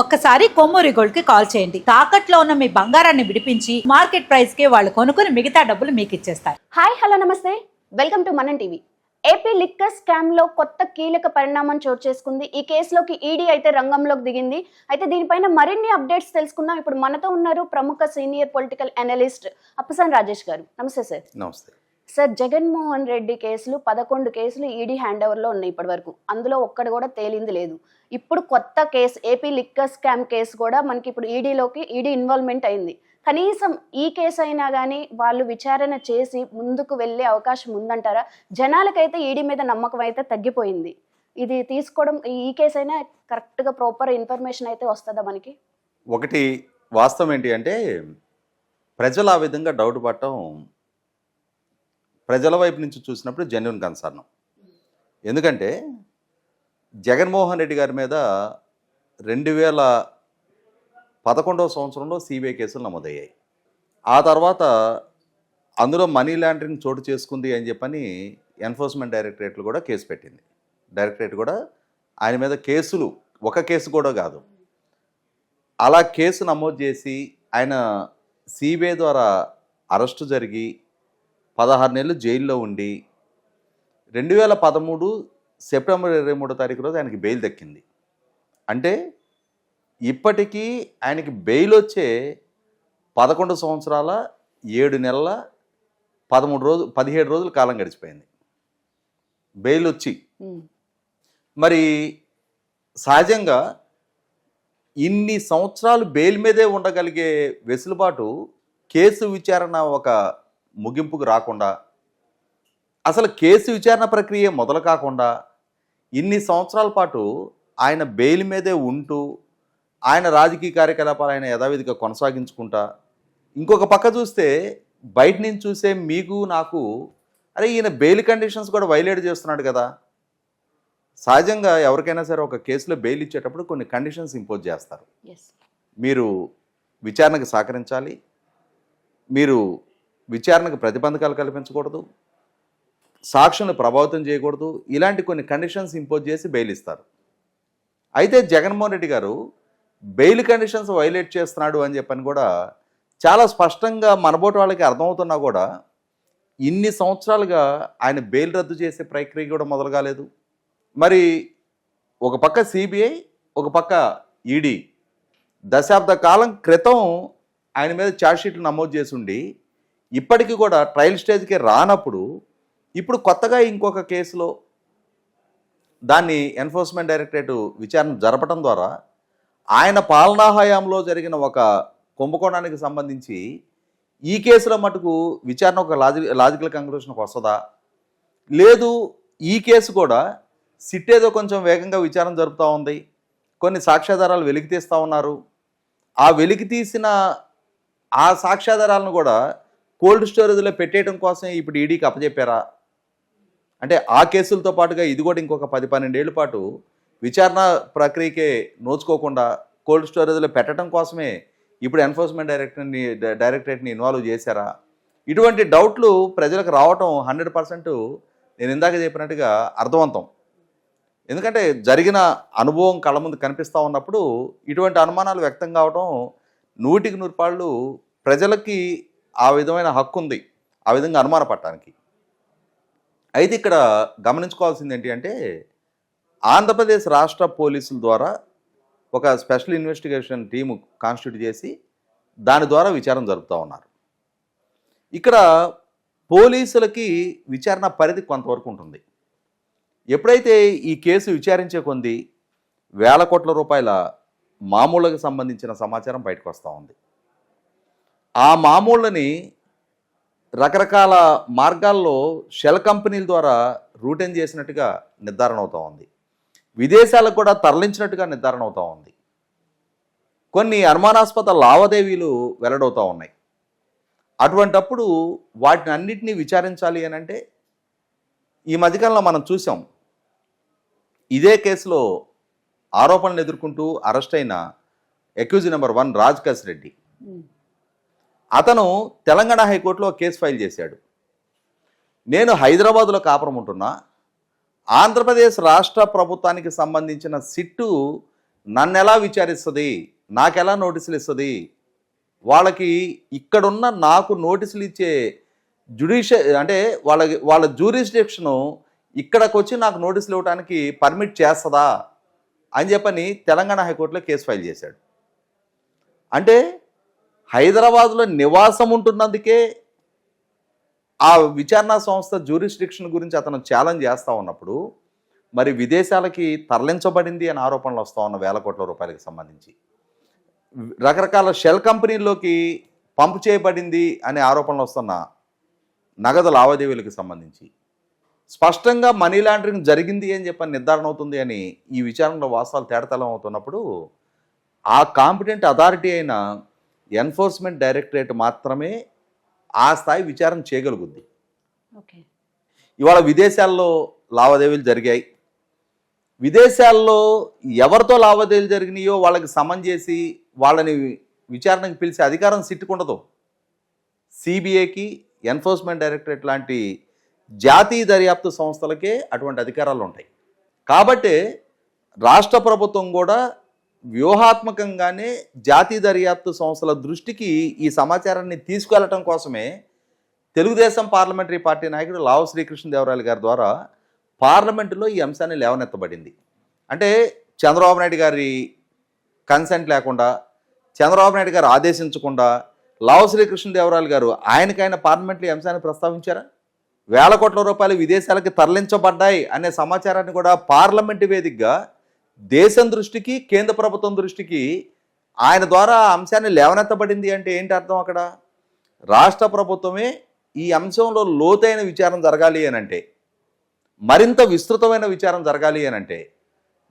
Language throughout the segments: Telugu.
ఒక్కసారి కొమ్మూరి గోల్డ్కి కాల్ చేయండి. తాకట్లో ఉన్న మీ బంగారాన్ని విడిపించి మార్కెట్ ప్రైస్కి వాళ్ళు కొనుక్కుని మిగతా డబ్బులు మీకు ఇచ్చేస్తారు హాయ్ హలో నమస్తే. Welcome to Manan TV AP liquor స్కామ్లో కొత్త కీలక పరిణామం చోటు చేసుకుంది. ఈ కేసులోకి ఈడీ అయితే రంగంలోకి దిగింది. అయితే దీనిపైన మరిన్ని అప్డేట్స్ తెలుసుకుందాం. ఇప్పుడు మనతో ఉన్నారు ప్రముఖ senior political analyst Appasan Rajesh garu. నమస్తే సార్. నమస్తే. సార్ జగన్మోహన్ రెడ్డి కేసులు పదకొండు కేసులు ఈడీ హ్యాండ్ ఓవర్లో ఉన్నాయి ఇప్పటి వరకు అందులో ఒక్కటి కూడా తేలింది లేదు. ఇప్పుడు కొత్త case AP liquor scam case కూడా మనకి ఇప్పుడు ఈడీలోకి ఈడీ ఇన్వాల్వ్మెంట్ అయింది. కనీసం ఈ కేసు అయినా కానీ వాళ్ళు విచారణ చేసి ముందుకు వెళ్ళే అవకాశం ఉందంటారా? జనాలకైతే ఈడీ మీద నమ్మకం అయితే తగ్గిపోయింది. ఇది తీసుకోవడం ఈ కేసు అయినా కరెక్ట్గా ప్రాపర్ ఇన్ఫర్మేషన్ అయితే వస్తుందా మనకి? ఒకటి వాస్తవం ఏంటి అంటే ప్రజలు ఆ విధంగా డౌట్ పడటం ప్రజల వైపు నుంచి చూసినప్పుడు జెన్యున్ కన్సర్న్ ఎందుకంటే జగన్మోహన్ రెడ్డి గారి మీద రెండు వేల పదకొండవ సంవత్సరంలో సిబిఐ కేసులు నమోదయ్యాయి. ఆ తర్వాత అందులో మనీ లాండరింగ్ చోటు చేసుకుంది అని చెప్పని ఎన్ఫోర్స్మెంట్ డైరెక్టరేట్లు కూడా కేసు పెట్టింది. డైరెక్టరేట్ కూడా ఆయన మీద కేసులు ఒక కేసు కూడా కాదు. అలా కేసు నమోదు చేసి ఆయన సిబిఐ ద్వారా అరెస్టు జరిగి పదహారు నెలలు జైల్లో ఉండి రెండు వేల పదమూడు సెప్టెంబర్ ఇరవై మూడో తారీఖు రోజు ఆయనకి బెయిల్ దక్కింది. అంటే ఇప్పటికీ ఆయనకి బెయిల్ వచ్చే పదకొండు సంవత్సరాల ఏడు నెలల పదమూడు రోజు పదిహేడు రోజుల కాలం గడిచిపోయింది. బెయిల్ వచ్చి. మరి సహజంగా ఇన్ని సంవత్సరాలు బెయిల్ మీదే ఉండగలిగే వెసులుబాటు కేసు విచారణ ఒక ముగింపుకు రాకుండా అసలు కేసు విచారణ ప్రక్రియ మొదలు కాకుండా ఇన్ని సంవత్సరాల పాటు ఆయన బెయిల్ మీదే ఉంటూ ఆయన రాజకీయ కార్యకలాపాలు ఆయన యథావిధిగా కొనసాగించుకుంటా ఇంకొక పక్క చూస్తే బయట నుంచి చూసే మీకు నాకు అరే ఈయన బెయిల్ కండిషన్స్ కూడా వైలేట్ చేస్తున్నాడు కదా. సహజంగా ఎవరికైనా సరే ఒక కేసులో బెయిల్ ఇచ్చేటప్పుడు కొన్ని కండిషన్స్ ఇంపోజ్ చేస్తారు. మీరు విచారణకు సహకరించాలి. మీరు విచారణకు ప్రతిబంధకాలు కల్పించకూడదు. సాక్షులను ప్రభావితం చేయకూడదు. ఇలాంటి కొన్ని కండిషన్స్ ఇంపోజ్ చేసి బెయిల్ ఇస్తారు. అయితే జగన్మోహన్ రెడ్డి గారు బెయిల్ కండిషన్స్ వైలేట్ చేస్తున్నాడు అని చెప్పని కూడా చాలా స్పష్టంగా మనబోటి వాళ్ళకి అర్థమవుతున్నా కూడా ఇన్ని సంవత్సరాలుగా ఆయన బెయిల్ రద్దు చేసే ప్రక్రియ కూడా మొదలు కాలేదు. మరి ఒక పక్క సిబిఐ ఒక పక్క ఈడీ దశాబ్ద కాలం క్రితం ఆయన మీద ఛార్జ్షీట్లు నమోదు చేసి ఉండి ఇప్పటికీ కూడా ట్రయల్ స్టేజ్కి రానప్పుడు ఇప్పుడు కొత్తగా ఇంకొక కేసులో దాన్ని ఎన్ఫోర్స్మెంట్ డైరెక్టరేట్ విచారణ జరపడం ద్వారా ఆయన పాలనా హయాంలో జరిగిన ఒక కుంభకోణానికి సంబంధించి ఈ కేసులో మటుకు విచారణ ఒక లాజి లాజికల్ కంక్లూషన్కి వస్తుందా? లేదు ఈ కేసు కూడా సిట్ ఏదో కొంచెం వేగంగా విచారణ జరుపుతూ ఉంది. కొన్ని సాక్ష్యాధారాలు వెలికి తీస్తూ ఉన్నారు. ఆ వెలికి తీసిన ఆ సాక్ష్యాధారాలను కూడా కోల్డ్ స్టోరేజ్లో పెట్టేయడం కోసం ఇప్పుడు ఈడీకి అప్పచెప్పారా అంటే ఆ కేసులతో పాటుగా ఇది కూడా ఇంకొక పది పన్నెండేళ్ళ పాటు విచారణ ప్రక్రియకే నోచుకోకుండా కోల్డ్ స్టోరేజ్లో పెట్టడం కోసమే ఇప్పుడు ఎన్ఫోర్స్మెంట్ డైరెక్టర్ని డైరెక్టరేట్ని ఇన్వాల్వ్ చేశారా? ఇటువంటి డౌట్లు ప్రజలకు రావటం హండ్రెడ్ పర్సెంట్ నేను ఇందాక చెప్పినట్టుగా అర్థవంతం. ఎందుకంటే జరిగిన అనుభవం కళ్ళ ముందు కనిపిస్తూ ఉన్నప్పుడు ఇటువంటి అనుమానాలు వ్యక్తం కావడం నూటికి నూరుపాళ్ళు ప్రజలకి ఆ విధమైన హక్కు ఉంది ఆ విధంగా అనుమానపడటానికి. అయితే ఇక్కడ గమనించుకోవాల్సింది ఏంటి అంటే ఆంధ్రప్రదేశ్ రాష్ట్ర పోలీసుల ద్వారా ఒక స్పెషల్ ఇన్వెస్టిగేషన్ టీము కాన్స్టిట్యూట్ చేసి దాని ద్వారా విచారణ జరుపుతూ ఉన్నారు. ఇక్కడ పోలీసులకి విచారణ పరిధి కొంతవరకు ఉంటుంది. ఎప్పుడైతే ఈ కేసు విచారించే కొంది వేల కోట్ల రూపాయల మామూళ్ళకి సంబంధించిన సమాచారం బయటకు వస్తూ ఉంది. ఆ మామూళ్ళని రకరకాల మార్గాల్లో షెల్ కంపెనీల ద్వారా రూటైన్ చేసినట్టుగా నిర్ధారణ అవుతూ ఉంది. విదేశాలకు కూడా తరలించినట్టుగా నిర్ధారణ అవుతూ ఉంది. కొన్ని అనుమానాస్పద లావాదేవీలు వెల్లడవుతూ ఉన్నాయి. అటువంటప్పుడు వాటిని అన్నిటినీ విచారించాలి అని అంటే ఈ మధ్యకాలంలో మనం చూసాం ఇదే కేసులో ఆరోపణలు ఎదుర్కొంటూ అరెస్ట్ అయిన accused number one Raj Reddy. అతను తెలంగాణ హైకోర్టులో కేసు ఫైల్ చేశాడు. నేను హైదరాబాదులో కాపురం ఉంటున్నా ఆంధ్రప్రదేశ్ రాష్ట్ర ప్రభుత్వానికి సంబంధించిన సిట్టు నన్ను ఎలా విచారిస్తుంది నాకెలా నోటీసులు ఇస్తుంది వాళ్ళకి ఇక్కడున్న నాకు నోటీసులు ఇచ్చే జ్యుడిషియ అంటే వాళ్ళ వాళ్ళ జ్యూరిస్డిక్షను ఇక్కడికి వచ్చి నాకు నోటీసులు ఇవ్వడానికి పర్మిట్ చేస్తుందా అని చెప్పని తెలంగాణ హైకోర్టులో కేసు ఫైల్ చేశాడు. అంటే హైదరాబాద్లో నివాసం ఉంటున్నందుకే ఆ విచారణ సంస్థ జ్యూరిస్డిక్షన్ గురించి అతను ఛాలెంజ్ చేస్తూ ఉన్నప్పుడు మరి విదేశాలకి తరలించబడింది అనే ఆరోపణలు వస్తూ ఉన్న వేల కోట్ల రూపాయలకు సంబంధించి. రకరకాల షెల్ కంపెనీల్లోకి పంపు చేయబడింది అనే ఆరోపణలు వస్తున్న నగదు లావాదేవీలకు సంబంధించి. స్పష్టంగా మనీ లాండరింగ్ జరిగింది అని చెప్పని నిర్ధారణ అవుతుంది అని ఈ విచారణలో వాస్తవాలు తేడతలం అవుతున్నప్పుడు ఆ కాంపిటెంట్ అథారిటీ అయిన ఎన్ఫోర్స్మెంట్ డైరెక్టరేట్ మాత్రమే ఆ స్థాయి విచారణ చేయగలుగుద్ది. ఓకే. ఇవాళ విదేశాల్లో లావాదేవీలు జరిగాయి. విదేశాల్లో ఎవరితో లావాదేవీలు జరిగినాయో వాళ్ళకి సమన్ చేసి వాళ్ళని విచారణకు పిలిచే అధికారం సిట్టుకుండదు సిబిఐకి ఎన్ఫోర్స్మెంట్ డైరెక్టరేట్ లాంటి జాతీయ దర్యాప్తు సంస్థలకే అటువంటి అధికారాలు ఉంటాయి. కాబట్టి రాష్ట్ర ప్రభుత్వం కూడా వ్యూహాత్మకంగానే జాతీయ దర్యాప్తు సంస్థల దృష్టికి ఈ సమాచారాన్ని తీసుకెళ్ళటం కోసమే తెలుగుదేశం పార్లమెంటరీ పార్టీ నాయకుడు లావు శ్రీకృష్ణదేవరాయలు గారి ద్వారా పార్లమెంటులో ఈ అంశాన్ని లేవనెత్తబడింది. అంటే చంద్రబాబు నాయుడు గారి కన్సెంట్ లేకుండా చంద్రబాబు నాయుడు గారు ఆదేశించకుండా లావు శ్రీకృష్ణదేవరాయలు గారు ఆయనకైనా పార్లమెంట్లో ఈ అంశాన్ని ప్రస్తావించారా? వేల కోట్ల రూపాయలు విదేశాలకి తరలించబడ్డాయి అనే సమాచారాన్ని కూడా పార్లమెంటు వేదికగా దేశం దృష్టికి కేంద్ర ప్రభుత్వం దృష్టికి ఆయన ద్వారా అంశాన్ని లేవనెత్తబడింది అంటే ఏంటి అర్థం అక్కడ? రాష్ట్ర ప్రభుత్వమే ఈ అంశంలో లోతైన విచారం జరగాలి అని అంటే మరింత విస్తృతమైన విచారం జరగాలి అని అంటే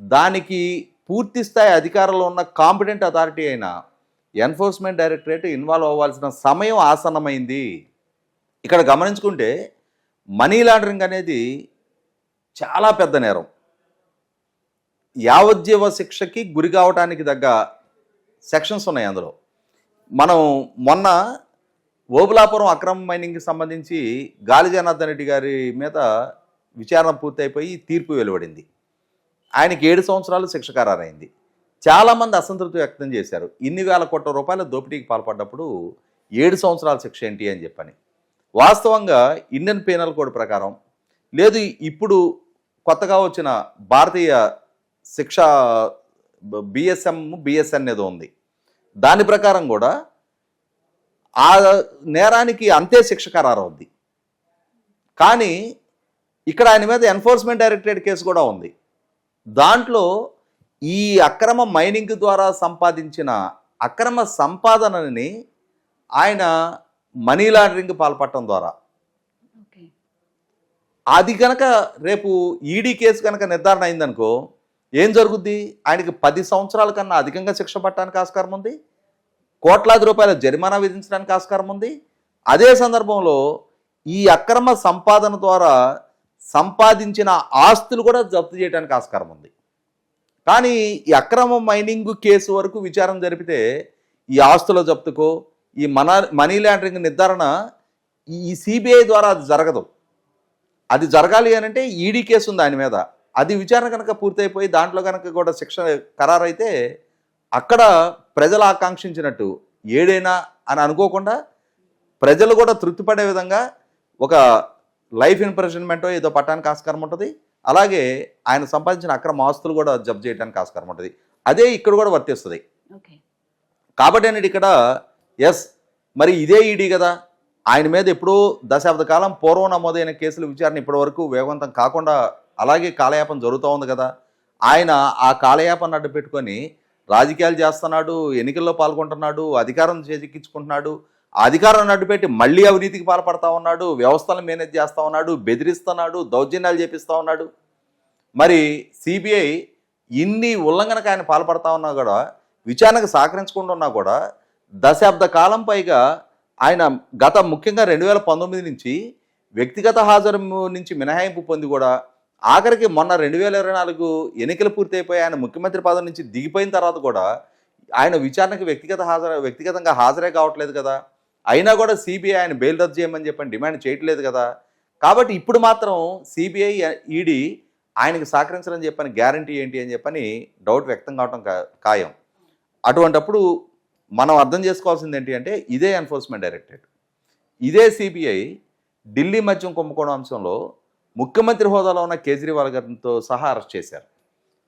దానికి పూర్తి స్థాయి అధికారంలో ఉన్న కాంపిటెంట్ అథారిటీ అయిన ఎన్ఫోర్స్మెంట్ డైరెక్టరేట్ ఇన్వాల్వ్ అవ్వాల్సిన సమయం ఆసన్నమైంది. ఇక్కడ గమనించుకుంటే మనీ లాండరింగ్ అనేది చాలా పెద్ద నేరం. యావజ్జీవ శిక్షకి గురి కావడానికి తగ్గ సెక్షన్స్ ఉన్నాయి అందులో. మనం మొన్న ఓబులాపురం అక్రమ మైనింగ్కి సంబంధించి గాలి జనార్దన్ రెడ్డి గారి మీద విచారణ పూర్తయిపోయి తీర్పు వెలువడింది. ఆయనకి ఏడు సంవత్సరాలు శిక్ష ఖరారైంది. చాలామంది అసంతృప్తి వ్యక్తం చేశారు. ఇన్ని వేల కోట్ల రూపాయల దోపిడీకి పాల్పడ్డప్పుడు ఏడు సంవత్సరాల శిక్ష ఏంటి అని చెప్పని. వాస్తవంగా ఇండియన్ పీనల్ కోడ్ ప్రకారం లేదు ఇప్పుడు కొత్తగా వచ్చిన భారతీయ శిక్ష బిఎస్ఎం బిఎస్ఎన్ ఏదో ఉంది. దాని ప్రకారం కూడా ఆ నేరానికి అంతే శిక్ష ఖరారవుద్ది కానీ ఇక్కడ ఆయన మీద ఎన్ఫోర్స్మెంట్ డైరెక్టరేట్ కేసు కూడా ఉంది. దాంట్లో ఈ అక్రమ మైనింగ్ ద్వారా సంపాదించిన అక్రమ సంపాదనని ఆయన మనీ లాండరింగ్ పాల్పడటం ద్వారా. అది కనుక రేపు ఈడీ కేసు కనుక నిర్ధారణ అయిందనుకో ఏం జరుగుద్ది? ఆయనకి పది సంవత్సరాల కన్నా అధికంగా శిక్ష పట్టడానికి ఆస్కారం ఉంది. కోట్లాది రూపాయల జరిమానా విధించడానికి ఆస్కారం ఉంది. అదే సందర్భంలో ఈ అక్రమ సంపాదన ద్వారా సంపాదించిన ఆస్తులు కూడా జప్తు చేయడానికి ఆస్కారం ఉంది. కానీ ఈ అక్రమ మైనింగ్ కేసు వరకు విచారణ జరిపితే ఈ ఆస్తుల జప్తుకో ఈ మన మనీ లాండరింగ్ నిర్ధారణ ఈ సిబిఐ ద్వారా అది జరగదు. అది జరగాలి అని అంటే ఈడీ కేసు ఉంది ఆయన మీద. అది విచారణ కనుక పూర్తయిపోయి దాంట్లో కనుక కూడా శిక్ష ఖరారైతే అక్కడ ప్రజలు ఆకాంక్షించినట్టు ఏడైనా అని అనుకోకుండా ప్రజలు కూడా తృప్తిపడే విధంగా ఒక లైఫ్ ఇంప్రెషన్మెంటో ఏదో పట్టడానికి ఆస్కారం ఉంటుంది. అలాగే ఆయన సంపాదించిన అక్రమ ఆస్తులు కూడా జప్తు చేయడానికి ఆస్కారం ఉంటుంది. అదే ఇక్కడ కూడా వర్తిస్తుంది. కాబట్టి అనేది ఇక్కడ ఎస్ మరి ఇదే ఈడీ కదా. ఆయన మీద ఎప్పుడూ దశాబ్ద కాలం పూర్వం నమోదైన కేసుల విచారణ ఇప్పటి వరకు వేగవంతం కాకుండా అలాగే కాలయాపన జరుగుతూ ఉంది కదా. ఆయన ఆ కాలయాపన అడ్డు పెట్టుకొని రాజకీయాలు చేస్తున్నాడు ఎన్నికల్లో పాల్గొంటున్నాడు అధికారం చేజిక్కించుకుంటున్నాడు అధికారాన్ని అడ్డుపెట్టి మళ్ళీ అవినీతికి పాల్పడతా ఉన్నాడు వ్యవస్థలను మేనేజ్ చేస్తూ ఉన్నాడు బెదిరిస్తున్నాడు దౌర్జన్యాలు చేపిస్తూ ఉన్నాడు. మరి సిబిఐ ఇన్ని ఉల్లంఘనకు ఆయన పాల్పడతా ఉన్నా కూడా విచారణకు సహకరించకుండా ఉన్నా కూడా దశాబ్ద కాలం పైగా ఆయన గత ముఖ్యంగా రెండు వేల పంతొమ్మిది నుంచి వ్యక్తిగత హాజరు నుంచి మినహాయింపు పొంది కూడా ఆఖరికి మొన్న రెండు వేల ఇరవై నాలుగు ఎన్నికలు పూర్తయిపోయి ఆయన ముఖ్యమంత్రి పదవి నుంచి దిగిపోయిన తర్వాత కూడా ఆయన విచారణకు వ్యక్తిగత హాజరు వ్యక్తిగతంగా హాజరే కావట్లేదు కదా. అయినా కూడా సిబిఐ ఆయన బెయిల్ రద్దు చేయమని చెప్పని డిమాండ్ చేయట్లేదు కదా. కాబట్టి ఇప్పుడు మాత్రం సిబిఐ ఈడీ ఆయనకి సహకరించడం చెప్పని గ్యారంటీ ఏంటి అని చెప్పని డౌట్ వ్యక్తం కావటం కా- ఖాయం. అటువంటప్పుడు మనం అర్థం చేసుకోవాల్సింది ఏంటి అంటే ఇదే ఎన్ఫోర్స్మెంట్ డైరెక్టరేట్. ఇదే సిబిఐ ఢిల్లీ మద్యం కుంభకోణం అంశంలో ముఖ్యమంత్రి హోదాలో ఉన్న కేజ్రీవాల్ గారితో సహా అరెస్ట్ చేశారు.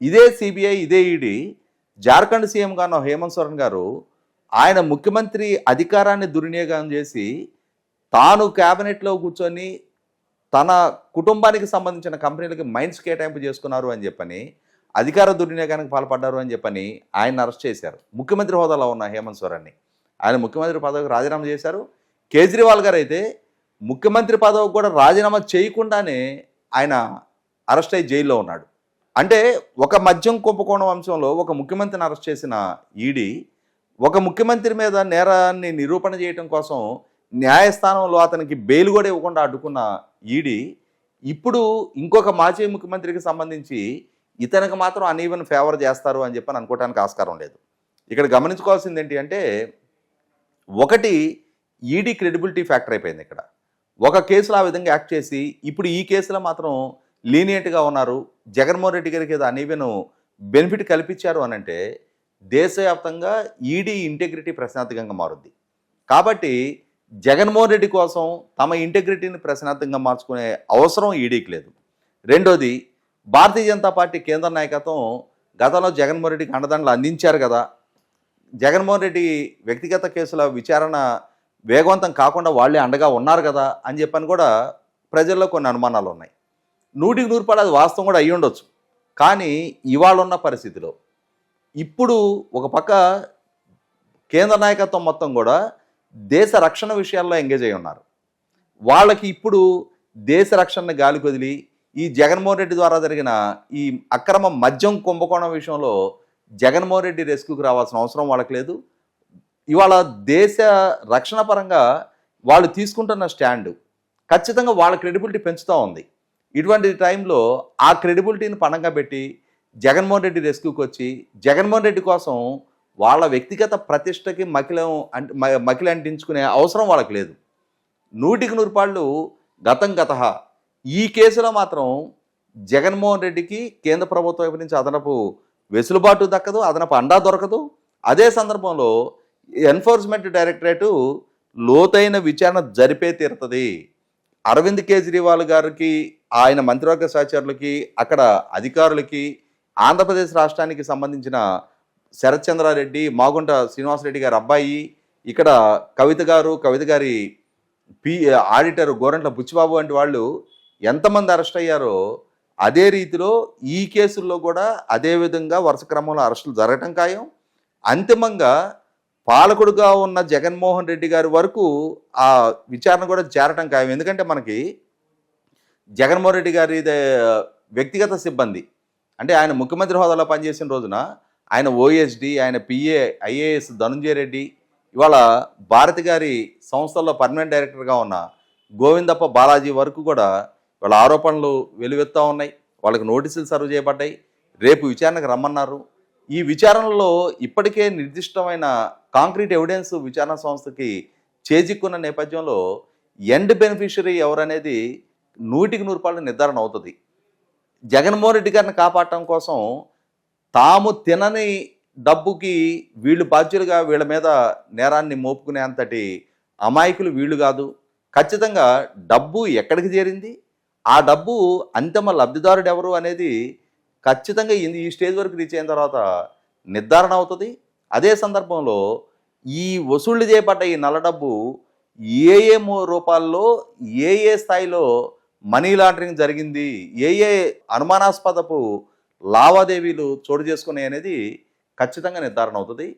ఇదే సిబిఐ ఇదే ఈడీ. జార్ఖండ్ సీఎంగా ఉన్న హేమంత్ సోరెన్ గారు ఆయన ముఖ్యమంత్రి అధికారాన్ని దుర్వినియోగం చేసి తాను క్యాబినెట్లో కూర్చొని తన కుటుంబానికి సంబంధించిన కంపెనీలకి మైండ్స్ కేటాయింపు చేసుకున్నారు అని చెప్పని అధికార దుర్వినియోగానికి పాల్పడ్డారు అని చెప్పని ఆయన అరెస్ట్ చేశారు. ముఖ్యమంత్రి హోదాలో ఉన్న హేమంత్ సోరెన్ని. ఆయన ముఖ్యమంత్రి పదవికి రాజీనామా చేశారు. కేజ్రీవాల్ గారు అయితే ముఖ్యమంత్రి పదవి కూడా రాజీనామా చేయకుండానే ఆయన అరెస్ట్ అయ్యి జైల్లో ఉన్నాడు. అంటే ఒక మద్యం కుంభకోణం అంశంలో ఒక ముఖ్యమంత్రిని అరెస్ట్ చేసిన ఈడీ ఒక ముఖ్యమంత్రి మీద నేరాన్ని నిరూపణ చేయడం కోసం న్యాయస్థానంలో అతనికి బెయిల్ కూడా ఇవ్వకుండా అడ్డుకున్న ఈడీ ఇప్పుడు ఇంకొక మాజీ ముఖ్యమంత్రికి సంబంధించి ఇతనికి మాత్రం అనీవెన్ ఫేవర్ చేస్తారు అని చెప్పని అనుకోవడానికి ఆస్కారం లేదు. ఇక్కడ గమనించుకోవాల్సింది ఏంటి అంటే ఒకటి ఈడీ క్రెడిబిలిటీ ఫ్యాక్టర్ అయిపోయింది ఇక్కడ. ఒక కేసులో ఆ విధంగా యాక్ట్ చేసి ఇప్పుడు ఈ కేసులో మాత్రం లీనియంట్గా ఉన్నారు. జగన్మోహన్ రెడ్డి గారికి ఏదో అనీవెన్ బెనిఫిట్ కల్పించారు అని అంటే దేశవ్యాప్తంగా ఈడీ ఇంటెగ్రిటీ ప్రశ్నార్థకంగా మారుద్ది. కాబట్టి జగన్మోహన్ రెడ్డి కోసం తమ ఇంటెగ్రిటీని ప్రశ్నార్థంగా మార్చుకునే అవసరం ఈడీకి లేదు. రెండోది భారతీయ జనతా పార్టీ కేంద్ర నాయకత్వం గతంలో జగన్మోహన్ రెడ్డికి అండదండలు అందించారు కదా. జగన్మోహన్ రెడ్డి వ్యక్తిగత కేసుల విచారణ వేగవంతం కాకుండా వాళ్ళే అండగా ఉన్నారు కదా అని చెప్పని కూడా ప్రజల్లో కొన్ని అనుమానాలు ఉన్నాయి. నూటికి నూరు అది వాస్తవం కూడా అయ్యి ఉండొచ్చు. కానీ ఇవాళ ఉన్న పరిస్థితిలో ఇప్పుడు ఒక పక్క కేంద్ర నాయకత్వం మొత్తం కూడా దేశ రక్షణ విషయాల్లో ఎంగేజ్ అయి ఉన్నారు. వాళ్ళకి ఇప్పుడు దేశ రక్షణ గాలి కొదిలి ఈ జగన్మోహన్ రెడ్డి ద్వారా జరిగిన ఈ అక్రమ మద్యం కుంభకోణం విషయంలో జగన్మోహన్ రెడ్డి రెస్క్యూకి రావాల్సిన అవసరం వాళ్ళకి లేదు. ఇవాళ దేశ రక్షణ పరంగా వాళ్ళు తీసుకుంటున్న స్టాండ్ ఖచ్చితంగా వాళ్ళ క్రెడిబిలిటీ పెంచుతూ ఉంది. ఇటువంటి టైంలో ఆ క్రెడిబిలిటీని పణంగా పెట్టి జగన్మోహన్ రెడ్డి రెస్క్యూకి వచ్చి జగన్మోహన్ రెడ్డి కోసం వాళ్ళ వ్యక్తిగత ప్రతిష్టకి మకిలం అంట మ- మకిలి అంటించుకునే అవసరం వాళ్ళకి లేదు. నూటికి నూరు పాళ్ళు గతం గత ఈ కేసులో మాత్రం జగన్మోహన్ రెడ్డికి కేంద్ర ప్రభుత్వం వైపు నుంచి అదనపు వెసులుబాటు దక్కదు అదనపు అండా దొరకదు. అదే సందర్భంలో ఎన్ఫోర్స్మెంట్ డైరెక్టరేటు లోతైన విచారణ జరిపే తీరుతుంది. అరవింద్ కేజ్రీవాల్ గారికి ఆయన మంత్రివర్గ సహచరులకి అక్కడ అధికారులకి ఆంధ్రప్రదేశ్ రాష్ట్రానికి సంబంధించిన శరత్చంద్రారెడ్డి మాగుంట శ్రీనివాసరెడ్డి గారి అబ్బాయి ఇక్కడ కవిత గారు కవిత గారి పి ఆడిటర్ గోరంట్ల బుచ్చిబాబు వంటి వాళ్ళు ఎంతమంది అరెస్ట్ అయ్యారో అదే రీతిలో ఈ కేసుల్లో కూడా అదే విధంగా వరుస క్రమంలో అరెస్టులు జరగటం ఖాయం. అంతిమంగా పాలకుడుగా ఉన్న జగన్మోహన్ రెడ్డి గారి వరకు ఆ విచారణ కూడా చేరటం ఖాయం. ఎందుకంటే మనకి జగన్మోహన్ రెడ్డి గారి వ్యక్తిగత సిబ్బంది. అంటే ఆయన ముఖ్యమంత్రి హోదాలో పనిచేసిన రోజున ఆయన ఓఎస్డి ఆయన పిఏ ఐఏఎస్ ధనుంజయ రెడ్డి ఇవాళ భారతి గారి సంస్థల్లో పర్మనెంట్ డైరెక్టర్గా ఉన్న గోవిందప్ప బాలాజీ వరకు కూడా వాళ్ళ ఆరోపణలు వెలువెత్తా ఉన్నాయి. వాళ్ళకి నోటీసులు సర్వ్ చేయబడ్డాయి. రేపు విచారణకు రమ్మన్నారు. ఈ విచారణలో ఇప్పటికే నిర్దిష్టమైన కాంక్రీట్ ఎవిడెన్స్ విచారణ సంస్థకి చేజిక్కున్న నేపథ్యంలో ఎండ్ బెనిఫిషరీ ఎవరనేది నూటికి నూరు రూపాయలు నిర్ధారణ అవుతుంది. జగన్మోహన్ రెడ్డి గారిని కాపాడటం కోసం తాము తినని డబ్బుకి వీళ్ళు బాధ్యులుగా వీళ్ళ మీద నేరాన్ని మోపుకునే అంతటి అమాయకులు వీళ్ళు కాదు. ఖచ్చితంగా డబ్బు ఎక్కడికి చేరింది? ఆ డబ్బు అంతిమ లబ్ధిదారుడు ఎవరు అనేది ఖచ్చితంగా ఈ- ఈ స్టేజ్ వరకు రీచ్ అయిన తర్వాత నిర్ధారణ అవుతుంది. అదే సందర్భంలో ఈ వసూళ్ళు చేయబడ్డ ఈ నల్ల డబ్బు ఏ ఏ రూపాల్లో ఏ ఏ స్థాయిలో మనీ లాండరింగ్ జరిగింది ఏ ఏ అనుమానాస్పదపు లావాదేవీలు చోటు చేసుకున్నాయి అనేది ఖచ్చితంగా నిర్ధారణ అవుతుంది.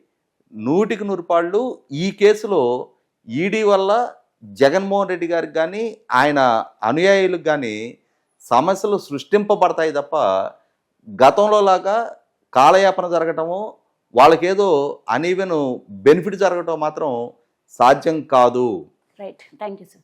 నూటికి నూరుపాళ్ళు ఈ కేసులో ఈడీ వల్ల జగన్మోహన్ రెడ్డి గారికి కానీ ఆయన అనుయాయులకు కానీ సమస్యలు సృష్టింపబడతాయి తప్ప గతంలో లాగా కాలయాపన జరగటము వాళ్ళకేదో అనీవెన్ బెనిఫిట్ జరగటం మాత్రం సాధ్యం కాదు. Right thank you sir